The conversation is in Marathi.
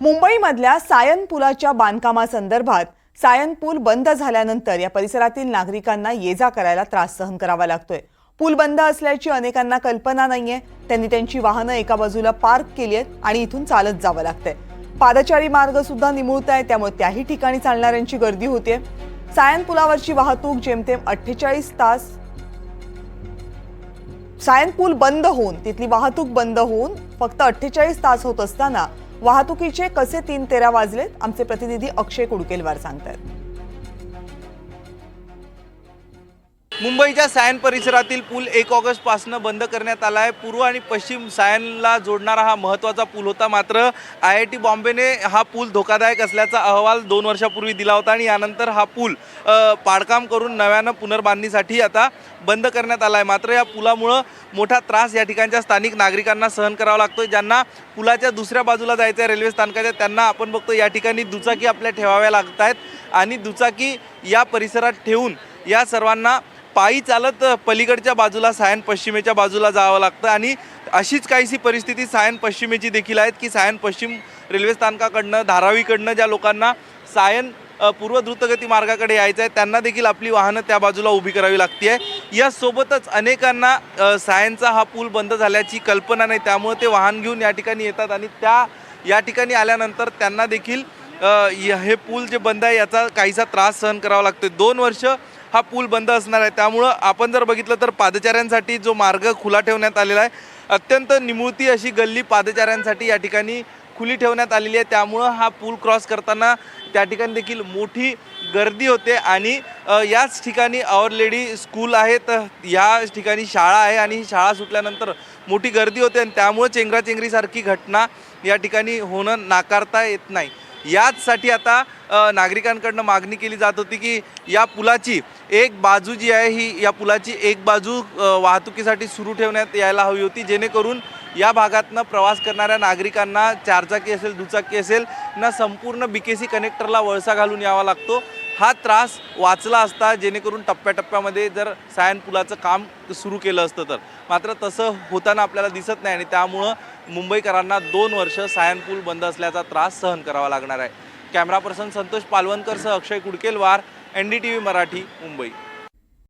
मुंबईमधल्या सायन पुलाच्या बांधकामासंदर्भात सायन पूल बंद झाल्यानंतर या परिसरातील नागरिकांना ये जा करायला त्रास सहन करावा लागतोय. पूल बंद असल्याची अनेकांना कल्पना नाहीये. त्यांनी त्यांची वाहनं एका बाजूला पार्क केली आहेत आणि इथून चालत जावं लागतंय. पादचारी मार्ग सुद्धा निमुळत आहे त्यामुळे त्याही ठिकाणी चालणाऱ्यांची गर्दी होते सायन पुलावरची वाहतूक जेमतेम अठ्ठेचाळीस तास सायन पूल बंद होऊन तिथली वाहतूक बंद होऊन फक्त अठ्ठेचाळीस तास होत असताना वाहतुकीचे कसे तीन तेरा वाजलेत आमचे प्रतिनिधी अक्षय कुडकेलवार सांगतात मुंबईच्या सायन परिसरातील पूल एक ऑगस्टपासून बंद करण्यात आला आहे. पूर्व आणि पश्चिम सायनला जोडणारा हा महत्त्वाचा पूल होता. मात्र आय आय टी बॉम्बेने हा पूल धोकादायक असल्याचा अहवाल दोन वर्षापूर्वी दिला होता आणि यानंतर हा पूल पाडकाम करून नव्यानं पुनर्बांधणीसाठी आता बंद करण्यात आला आहे. मात्र या पुलामुळं मोठा त्रास या ठिकाणच्या स्थानिक नागरिकांना सहन करावा लागतो ज्यांना पुलाच्या दुसऱ्या बाजूला जायचं आहे रेल्वे स्थानकाच्या त्यांना आपण बघतो या ठिकाणी दुचाकी आपल्या ठेवाव्या लागत आहेत आणि दुचाकी या परिसरात ठेवून या सर्वांना पायी चालत पलीकडच्या बाजूला सायन पश्चिमेच्या बाजूला जावं लागतं आणि अशीच काहीशी परिस्थिती सायन पश्चिमेची देखील आहेत की सायन पश्चिम रेल्वे स्थानकाकडनं धारावीकडनं ज्या लोकांना सायन पूर्व द्रुतगती मार्गाकडे यायचं आहे त्यांना देखील आपली वाहनं त्या बाजूला उभी करावी लागते आहे यासोबतच अनेकांना सायनचा हा पूल बंद झाल्याची कल्पना नाही त्यामुळे ते वाहन घेऊन या ठिकाणी येतात आणि त्या या ठिकाणी आल्यानंतर त्यांना देखील य- हे पूल जे बंद आहे याचा काहीसा त्रास सहन करावा लागतो दोन वर्ष हा पूल बंद असणार आहे. त्यामुळं आपण जर बघितलं तर पादचाऱ्यांसाठी जो मार्ग खुला ठेवण्यात आलेला आहे अत्यंत निमुळती अशी गल्ली पादचाऱ्यांसाठी या ठिकाणी खुली ठेवण्यात आलेली आहे. त्यामुळं हा पूल क्रॉस करताना त्या ठिकाणी देखील मोठी गर्दी होते आणि याच ठिकाणी आवर लेडी स्कूल आहे. तर या ठिकाणी शाळा आहे आणि ही शाळा सुटल्यानंतर मोठी गर्दी होते आणि त्यामुळे चेंगराचेंगरीसारखी घटना या ठिकाणी होणं नाकारता येत नाही. याचसाठी आता नागरिकांकडनं मागणी केली जात होती की या पुलाची एक बाजू जी आहे ही या पुलाची एक बाजू वाहतुकीसाठी सुरू ठेवण्यात यायला हवी होती जेणेकरून या भागातनं प्रवास करणाऱ्या नागरिकांना चारचाकी असेल दुचाकी असेल ना संपूर्ण बी के सी कनेक्टरला वळसा घालून यावा लागतो. हा त्रास वाचला असता जेणेकरून टप्प्याटप्प्यामध्ये जर सायन पुलाचं काम सुरू केलं असतं तर. मात्र तसं होताना आपल्याला दिसत नाही आणि त्यामुळं मुंबईकरांना दोन वर्ष सायन पूल बंद असल्याचा त्रास सहन करावा लागणार आहे. Camera person Santosh पालवणकरसह Akshay Kudkelwar N D T V Marathi Mumbai.